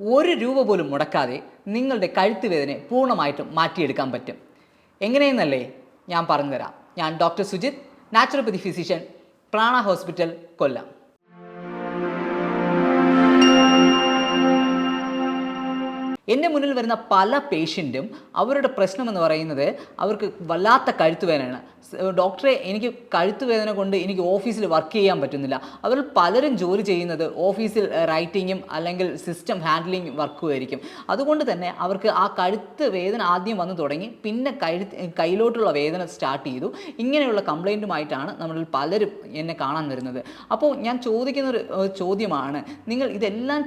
ഒരു രൂപ പോലും മുടക്കാതെ നിങ്ങളുടെ കഴുത്ത് വേദനയെ പൂർണമായിട്ടും മാറ്റിയെടുക്കാൻ പറ്റും. എങ്ങനെയെന്നല്ലേ ഞാൻ പറഞ്ഞുതരാം. ഞാൻ doctor Sujith naturopathy physician Prana hospital Kollam. എന്റെ മുന്നിൽ വരുന്ന പല പേഷ്യന്റും അവരുടെ പ്രശ്നം എന്ന് പറയുന്നത് അവർക്ക് വല്ലാത്ത കഴുത്ത് വേദനയാണ് ഡോക്ടറെ എനിക്ക് കഴുത്ത് വേദന കൊണ്ട് എനിക്ക് ഓഫീസിൽ വർക്ക് ചെയ്യാൻ പറ്റുന്നില്ല. അവർ പലരും ജോലി ചെയ്യുന്നത് ഓഫീസിൽ റൈറ്റിങ്ങും അല്ലെങ്കിൽ സിസ്റ്റം ഹാൻഡ്ലിങ് വർക്കും ആയിരിക്കും. അതുകൊണ്ട് തന്നെ അവർക്ക് ആ കഴുത്ത് വേദന ആദ്യം വന്നു തുടങ്ങി പിന്നെ കഴുത്ത് കയ്യിലോട്ടുള്ള വേദന സ്റ്റാർട്ട് ചെയ്തു. ഇങ്ങനെയുള്ള കംപ്ലൈന്റുമായിട്ടാണ് നമ്മളിൽ പലരും എന്നെ കാണാൻ വരുന്നത്. അപ്പോൾ ഞാൻ ചോദിക്കുന്നൊരു ചോദ്യമാണ് നിങ്ങൾ ഇതെല്ലാം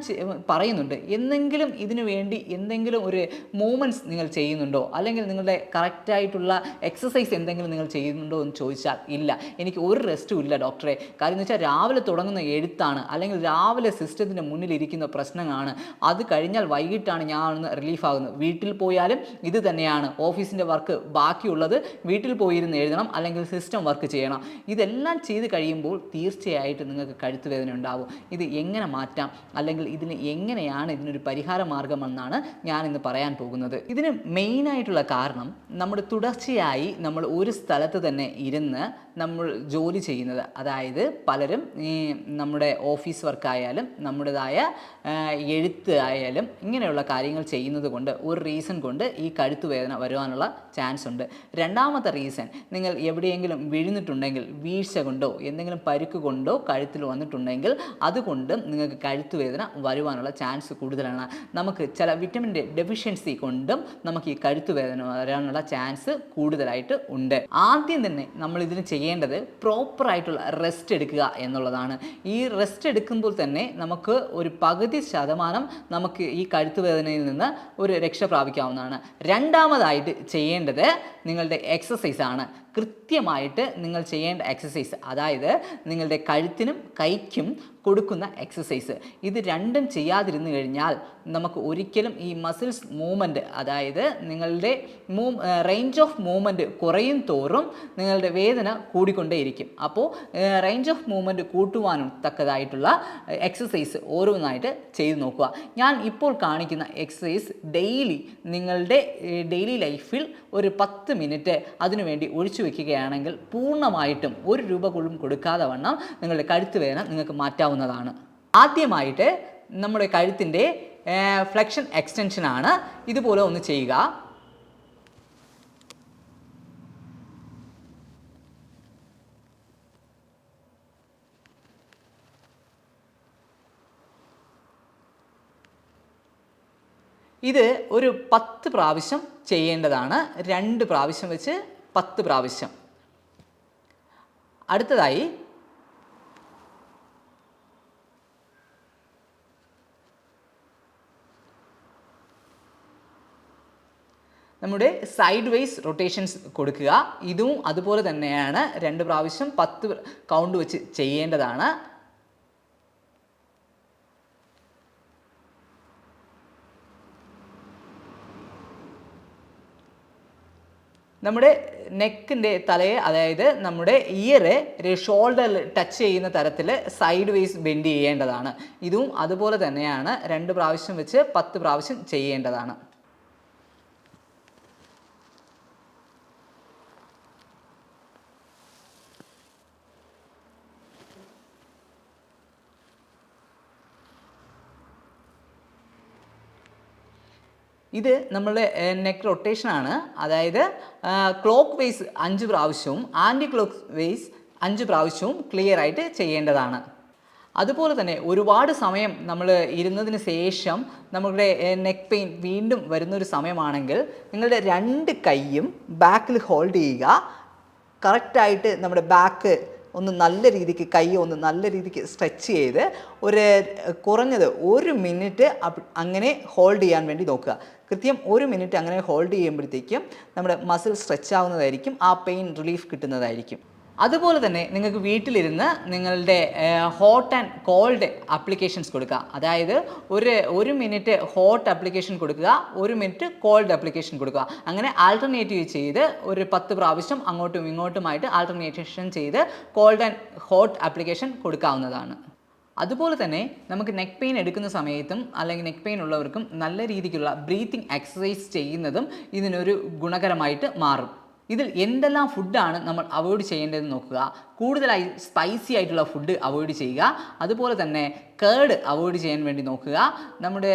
പറയുന്നുണ്ട്. എന്തെങ്കിലും ഇതിനു വേണ്ടി എന്തെങ്കിലും ഒരു മൂവ്മെന്റ്സ് നിങ്ങൾ ചെയ്യുന്നുണ്ടോ? അല്ലെങ്കിൽ നിങ്ങളുടെ കറക്റ്റായിട്ടുള്ള എക്സസൈസ് എന്തെങ്കിലും നിങ്ങൾ ചെയ്യുന്നുണ്ടോ എന്ന് ചോദിച്ചാൽ ഇല്ല. എനിക്ക് ഒരു റെസ്റ്റും ഇല്ല ഡോക്ടറെ കാര്യം എന്ന് വെച്ചാൽ രാവിലെ തുടങ്ങുന്ന എഴുത്താണ്. അല്ലെങ്കിൽ രാവിലെ സിസ്റ്റത്തിന്റെ മുന്നിലിരിക്കുന്ന പ്രശ്നങ്ങളാണ്. അത് കഴിഞ്ഞാൽ വൈകിട്ടാണ് ഞാൻ ഒന്ന് റിലീഫ് വീട്ടിൽ പോയാലും ഇത് തന്നെയാണ്. ഓഫീസിന്റെ വർക്ക് ബാക്കിയുള്ളത് വീട്ടിൽ പോയിരുന്ന് എഴുതണം അല്ലെങ്കിൽ സിസ്റ്റം വർക്ക് ചെയ്യണം. ഇതെല്ലാം ചെയ്ത് കഴിയുമ്പോൾ തീർച്ചയായിട്ടും നിങ്ങൾക്ക് കഴുത്തുവേദന ഉണ്ടാവും. ഇത് എങ്ങനെ മാറ്റാം? അല്ലെങ്കിൽ ഇതിന് എങ്ങനെയാണ് ഇതിനൊരു പരിഹാര മാർഗമെന്നാണ് ഞാൻ ഇന്ന് പറയാൻ പോകുന്നത്. ഇതിന് മെയിനായിട്ടുള്ള കാരണം നമ്മൾ തുടർച്ചയായി നമ്മൾ ഒരു സ്ഥലത്ത് തന്നെ ഇരുന്ന് നമ്മൾ ജോലി ചെയ്യുന്നത്. അതായത് പലരും ഈ നമ്മുടെ ഓഫീസ് വർക്കായാലും നമ്മുടേതായ എഴുത്ത് ആയാലും ഇങ്ങനെയുള്ള കാര്യങ്ങൾ ചെയ്യുന്നത് കൊണ്ട് ഒരു റീസൺ കൊണ്ട് ഈ കഴുത്തുവേദന വരുവാനുള്ള ചാൻസ് ഉണ്ട്. രണ്ടാമത്തെ റീസൺ നിങ്ങൾ എവിടെയെങ്കിലും വീഴുന്നിട്ടുണ്ടെങ്കിൽ വീഴ്ച കൊണ്ടോ എന്തെങ്കിലും പരുക്ക് കൊണ്ടോ കഴുത്തിൽ വന്നിട്ടുണ്ടെങ്കിൽ അതുകൊണ്ടും നിങ്ങൾക്ക് കഴുത്തുവേദന വരുവാനുള്ള ചാൻസ് കൂടുതലാണ്. നമുക്ക് ചില വിറ്റമിന്റെ ഡെഫിഷ്യൻസി കൊണ്ടും നമുക്ക് ഈ കഴുത്ത് വേദന വരാനുള്ള ചാൻസ് കൂടുതലായിട്ട് ഉണ്ട്. ആദ്യം തന്നെ നമ്മൾ ഇതിന് ചെയ്യേണ്ടത് പ്രോപ്പറായിട്ടുള്ള റെസ്റ്റ് എടുക്കുക എന്നുള്ളതാണ്. ഈ റെസ്റ്റ് എടുക്കുമ്പോൾ തന്നെ നമുക്ക് ഒരു പകുതി ശതമാനം നമുക്ക് ഈ കഴുത്ത് വേദനയിൽ നിന്ന് ഒരു രക്ഷ പ്രാപിക്കാവുന്നതാണ്. രണ്ടാമതായിട്ട് ചെയ്യേണ്ടത് നിങ്ങളുടെ എക്സസൈസ് ആണ്. കൃത്യമായിട്ട് നിങ്ങൾ ചെയ്യേണ്ട എക്സസൈസ് അതായത് നിങ്ങളുടെ കഴുത്തിനും കൈക്കും കൊടുക്കുന്ന എക്സസൈസ് ഇത് രണ്ടും ചെയ്യാതിരുന്നു കഴിഞ്ഞാൽ നമുക്ക് ഒരിക്കലും ഈ മസിൽസ് മൂവ്മെന്റ് അതായത് നിങ്ങളുടെ മൂ റേഞ്ച് ഓഫ് മൂവ്മെന്റ് കുറയും തോറും നിങ്ങളുടെ വേദന കൂടിക്കൊണ്ടേയിരിക്കും. അപ്പോൾ റേഞ്ച് ഓഫ് മൂവ്മെന്റ് കൂട്ടുവാനും തക്കതായിട്ടുള്ള എക്സസൈസ് ഓരോന്നായിട്ട് ചെയ്തു നോക്കുക. ഞാൻ ഇപ്പോൾ കാണിക്കുന്ന എക്സസൈസ് ഡെയിലി നിങ്ങളുടെ ഡെയിലി ലൈഫിൽ ഒരു പത്ത് മിനിറ്റ് അതിനുവേണ്ടി ഒഴിച്ചു വെക്കുകയാണെങ്കിൽ പൂർണമായിട്ടും ഒരു രൂപ പോലും കൊടുക്കാതെ വണ്ണം നിങ്ങളുടെ കഴുത്ത് വേദന നിങ്ങൾക്ക് മാറ്റാവുന്നതാണ് ആദ്യമായിട്ട് നമ്മുടെ കഴുത്തിന്റെ ഫ്ലെക്ഷൻ എക്സ്റ്റൻഷനാണ് ഇതുപോലെ ഒന്ന് ചെയ്യുക. ഇത് ഒരു പത്ത് പ്രാവശ്യം ചെയ്യേണ്ടതാണ്. രണ്ട് പ്രാവശ്യം വെച്ച് പത്ത് പ്രാവശ്യം. അടുത്തതായി നമ്മുടെ സൈഡ് വൈസ് റൊട്ടേഷൻസ് കൊടുക്കുക. ഇതും അതുപോലെ തന്നെയാണ് രണ്ട് പ്രാവശ്യം പത്ത് കൗണ്ട് വെച്ച് ചെയ്യേണ്ടതാണ്. നമ്മുടെ നെക്കിന്റെ തലയെ അതായത് നമ്മുടെ ഇയറ് ഷോൾഡറിൽ ടച്ച് ചെയ്യുന്ന തരത്തിൽ സൈഡ് വൈസ് ബെൻഡ് ചെയ്യേണ്ടതാണ്. ഇതും അതുപോലെ തന്നെയാണ് രണ്ട് പ്രാവശ്യം വെച്ച് പത്ത് പ്രാവശ്യം ചെയ്യേണ്ടതാണ്. ഇത് നമ്മളുടെ നെക്ക് റൊട്ടേഷനാണ് അതായത് ക്ലോക്ക് വേസ് അഞ്ച് പ്രാവശ്യവും ആന്റി ക്ലോക്ക് വേസ് അഞ്ച് പ്രാവശ്യവും ക്ലിയർ ആയിട്ട് ചെയ്യേണ്ടതാണ്. അതുപോലെ തന്നെ ഒരുപാട് സമയം നമ്മൾ ഇരുന്നതിന് ശേഷം നമ്മളുടെ നെക്ക് പെയിൻ വീണ്ടും വരുന്നൊരു സമയമാണെങ്കിൽ നിങ്ങളുടെ രണ്ട് കൈയും ബാക്കിൽ ഹോൾഡ് ചെയ്യുക. കറക്റ്റായിട്ട് നമ്മുടെ ബാക്ക് ഒന്ന് നല്ല രീതിക്ക് കൈ ഒന്ന് നല്ല രീതിക്ക് സ്ട്രെച്ച് ചെയ്ത് ഒരു കുറഞ്ഞത് ഒരു മിനിറ്റ് അങ്ങനെ ഹോൾഡ് ചെയ്യാൻ വേണ്ടി നോക്കുക. കൃത്യം ഒരു മിനിറ്റ് അങ്ങനെ ഹോൾഡ് ചെയ്യുമ്പോഴത്തേക്കും നമ്മുടെ മസിൽ സ്ട്രെച്ച് ആവുന്നതായിരിക്കും ആ പെയിൻ റിലീഫ് കിട്ടുന്നതായിരിക്കും. അതുപോലെ തന്നെ നിങ്ങൾക്ക് വീട്ടിലിരുന്ന് നിങ്ങളുടെ ഹോട്ട് ആൻഡ് കോൾഡ് അപ്ലിക്കേഷൻസ് കൊടുക്കുക. അതായത് ഒരു ഒരു മിനിറ്റ് ഹോട്ട് അപ്ലിക്കേഷൻ കൊടുക്കുക ഒരു മിനിറ്റ് കോൾഡ് അപ്ലിക്കേഷൻ കൊടുക്കുക. അങ്ങനെ ആൾട്ടർനേറ്റീവ് ചെയ്ത് ഒരു പത്ത് പ്രാവശ്യം അങ്ങോട്ടും ഇങ്ങോട്ടുമായിട്ട് ആൾട്ടർനേറ്റേഷൻ ചെയ്ത് കോൾഡ് ആൻഡ് ഹോട്ട് അപ്ലിക്കേഷൻ കൊടുക്കാവുന്നതാണ്. അതുപോലെ തന്നെ നമുക്ക് നെക്ക് പെയിൻ എടുക്കുന്ന സമയത്തും അല്ലെങ്കിൽ നെക്ക് പെയിൻ ഉള്ളവർക്കും നല്ല രീതിക്കുള്ള ബ്രീത്തിങ് എക്സസൈസ് ചെയ്യുന്നതും ഇതിനൊരു ഗുണകരമായിട്ട് മാറും. ഇതിൽ എന്തെല്ലാം ഫുഡാണ് നമ്മൾ അവോയ്ഡ് ചെയ്യേണ്ടതെന്ന് നോക്കുക. കൂടുതലായി സ്പൈസി ആയിട്ടുള്ള ഫുഡ് അവോയ്ഡ് ചെയ്യുക. അതുപോലെ തന്നെ കേർഡ് അവോയ്ഡ് ചെയ്യാൻ വേണ്ടി നോക്കുക. നമ്മുടെ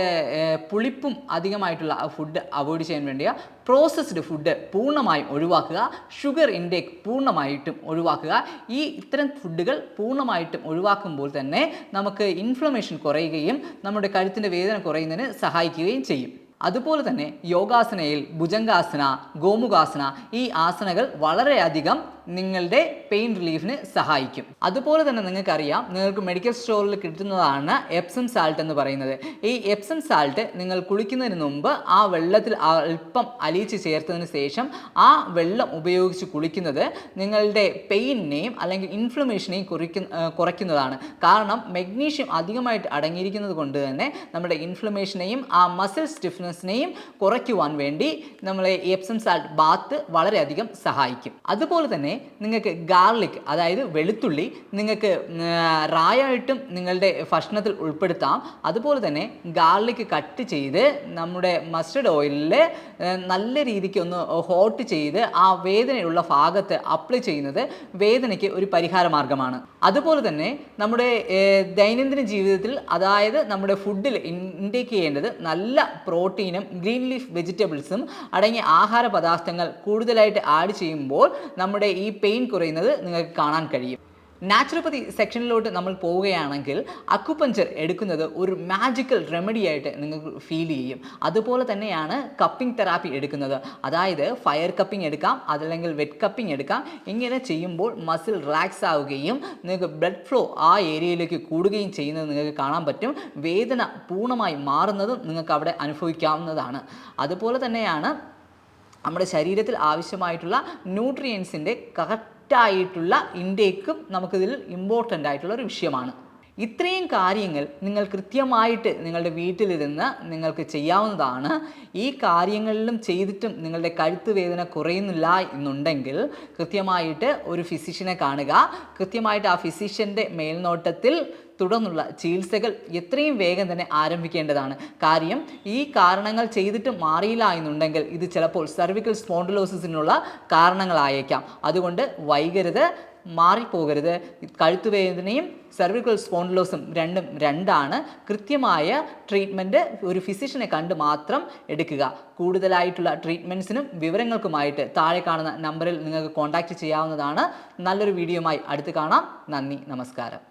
പുളിപ്പും അധികമായിട്ടുള്ള ഫുഡ് അവോയ്ഡ് ചെയ്യാൻ വേണ്ടിയ പ്രോസസ്ഡ് ഫുഡ് പൂർണമായും ഒഴിവാക്കുക. ഷുഗർ ഇൻടേക്ക് പൂർണമായിട്ടും ഒഴിവാക്കുക. ഈ ഇത്തരം ഫുഡുകൾ പൂർണമായിട്ടും ഒഴിവാക്കുമ്പോൾ തന്നെ നമുക്ക് ഇൻഫ്ലമേഷൻ കുറയുകയും നമ്മുടെ കഴുത്തിന്റെ വേദന കുറയുന്നതിന് സഹായിക്കുകയും ചെയ്യും. അതുപോലെ തന്നെ യോഗാസനയിൽ ഭുജംഗാസന ഗോമുഖാസന ഈ ആസനകൾ വളരെയധികം നിങ്ങളുടെ പെയിൻ റിലീഫിന് സഹായിക്കും. അതുപോലെ തന്നെ നിങ്ങൾക്കറിയാം നിങ്ങൾക്ക് മെഡിക്കൽ സ്റ്റോറിൽ കിട്ടുന്നതാണ് എപ്സം സാൾട്ട് എന്ന് പറയുന്നത്. ഈ എപ്സം സാൾട്ട് നിങ്ങൾ കുളിക്കുന്നതിന് മുമ്പ് ആ വെള്ളത്തിൽ അല്പം അലിയിച്ച് ചേർത്തതിന് ശേഷം ആ വെള്ളം ഉപയോഗിച്ച് കുളിക്കുന്നത് നിങ്ങളുടെ പെയിനിനെയും അല്ലെങ്കിൽ ഇൻഫ്ലമേഷനെയും കുറിക്കുന്ന കുറയ്ക്കുന്നതാണ്. കാരണം മെഗ്നീഷ്യം അധികമായിട്ട് അടങ്ങിയിരിക്കുന്നത് കൊണ്ട് തന്നെ നമ്മുടെ ഇൻഫ്ലമേഷനെയും ആ മസിൽ സ്റ്റിഫ്നെസ്സിനെയും കുറയ്ക്കുവാൻ വേണ്ടി നമ്മളെ എപ്സം സാൾട്ട് ബാത്ത് വളരെയധികം സഹായിക്കും. അതുപോലെ തന്നെ നിങ്ങൾക്ക് ഗാർലിക് അതായത് വെളുത്തുള്ളി നിങ്ങൾക്ക് റായായിട്ടും നിങ്ങളുടെ ഭക്ഷണത്തിൽ ഉൾപ്പെടുത്താം. അതുപോലെ തന്നെ ഗാർലിക് കട്ട് ചെയ്ത് നമ്മുടെ മസ്റ്റർഡ് ഓയിലിൽ നല്ല രീതിക്ക് ഒന്ന് ഹോട്ട് ചെയ്ത് ആ വേദനയുള്ള ഭാഗത്ത് അപ്ലൈ ചെയ്യുന്നത് വേദനയ്ക്ക് ഒരു പരിഹാര മാർഗമാണ്. അതുപോലെ തന്നെ നമ്മുടെ ദൈനംദിന ജീവിതത്തിൽ അതായത് നമ്മുടെ ഫുഡിൽ ഇൻടേക്ക് ചെയ്യേണ്ടത് നല്ല പ്രോട്ടീനും ഗ്രീൻ ലീഫ് വെജിറ്റബിൾസും അടങ്ങിയ ആഹാര പദാർത്ഥങ്ങൾ കൂടുതലായിട്ട് ആഡ് ചെയ്യുമ്പോൾ നമ്മുടെ ഈ പെയിൻ കുറയുന്നത് നിങ്ങൾക്ക് കാണാൻ കഴിയും. നാച്ചുറോപ്പതി സെക്ഷനിലോട്ട് നമ്മൾ പോവുകയാണെങ്കിൽ അക്കുപഞ്ചർ എടുക്കുന്നത് ഒരു മാജിക്കൽ റെമഡി ആയിട്ട് നിങ്ങൾക്ക് ഫീൽ ചെയ്യും. അതുപോലെ തന്നെയാണ് കപ്പിംഗ് തെറാപ്പി എടുക്കുന്നത്. അതായത് ഫയർ കപ്പിംഗ് എടുക്കാം അതല്ലെങ്കിൽ വെറ്റ് കപ്പിംഗ് എടുക്കാം. ഇങ്ങനെ ചെയ്യുമ്പോൾ മസിൽ റിലാക്സ് ആവുകയും നിങ്ങൾക്ക് ബ്ലഡ് ഫ്ലോ ആ ഏരിയയിലേക്ക് കൂടുകയും ചെയ്യുന്നത് നിങ്ങൾക്ക് കാണാൻ പറ്റും. വേദന പൂർണമായി മാറുന്നതും നിങ്ങൾക്ക് അവിടെ അനുഭവിക്കാവുന്നതാണ്. അതുപോലെ തന്നെയാണ് നമ്മുടെ ശരീരത്തിൽ ആവശ്യമായിട്ടുള്ള ന്യൂട്രിയൻസിന്റെ കറക്റ്റായിട്ടുള്ള ഇൻടേക്കും നമുക്കിതിൽ ഇമ്പോർട്ടന്റ് ആയിട്ടുള്ള ഒരു വിഷയമാണ്. ഇത്രയും കാര്യങ്ങൾ നിങ്ങൾ കൃത്യമായിട്ട് നിങ്ങളുടെ വീട്ടിലിരുന്ന് നിങ്ങൾക്ക് ചെയ്യാവുന്നതാണ്. ഈ കാര്യങ്ങളിലും ചെയ്തിട്ടും നിങ്ങളുടെ കഴുത്ത് വേദന കുറയുന്നില്ല എന്നുണ്ടെങ്കിൽ കൃത്യമായിട്ട് ഒരു ഫിസിഷ്യനെ കാണുക. കൃത്യമായിട്ട് ആ ഫിസിഷ്യന്റെ മേൽനോട്ടത്തിൽ തുടർന്നുള്ള ചികിത്സകൾ എത്രയും വേഗം തന്നെ ആരംഭിക്കേണ്ടതാണ്. കാര്യം ഈ കാരണങ്ങൾ ചെയ്തിട്ട് മാറിയില്ല എന്നുണ്ടെങ്കിൽ ഇത് ചിലപ്പോൾ സർവിക്കൽ സ്പോണ്ടിലോസിസിനുള്ള കാരണങ്ങളായേക്കാം. അതുകൊണ്ട് വൈകരുത്. മാറിപ്പോകരുത്. കഴുത്തുവേദനയും സെർവിക്കൽ സ്പോണ്ടിലോസും രണ്ടും രണ്ടാണ്. കൃത്യമായ ട്രീറ്റ്മെന്റ് ഒരു ഫിസിഷ്യനെ കണ്ട് മാത്രം എടുക്കുക. കൂടുതലായിട്ടുള്ള ട്രീറ്റ്മെന്റ്സിനും വിവരങ്ങൾക്കുമായിട്ട് താഴെ കാണുന്ന നമ്പറിൽ നിങ്ങൾക്ക് കോൺടാക്റ്റ് ചെയ്യാവുന്നതാണ്. നല്ലൊരു വീഡിയോയുമായി അടുത്ത് കാണാം. നന്ദി നമസ്കാരം.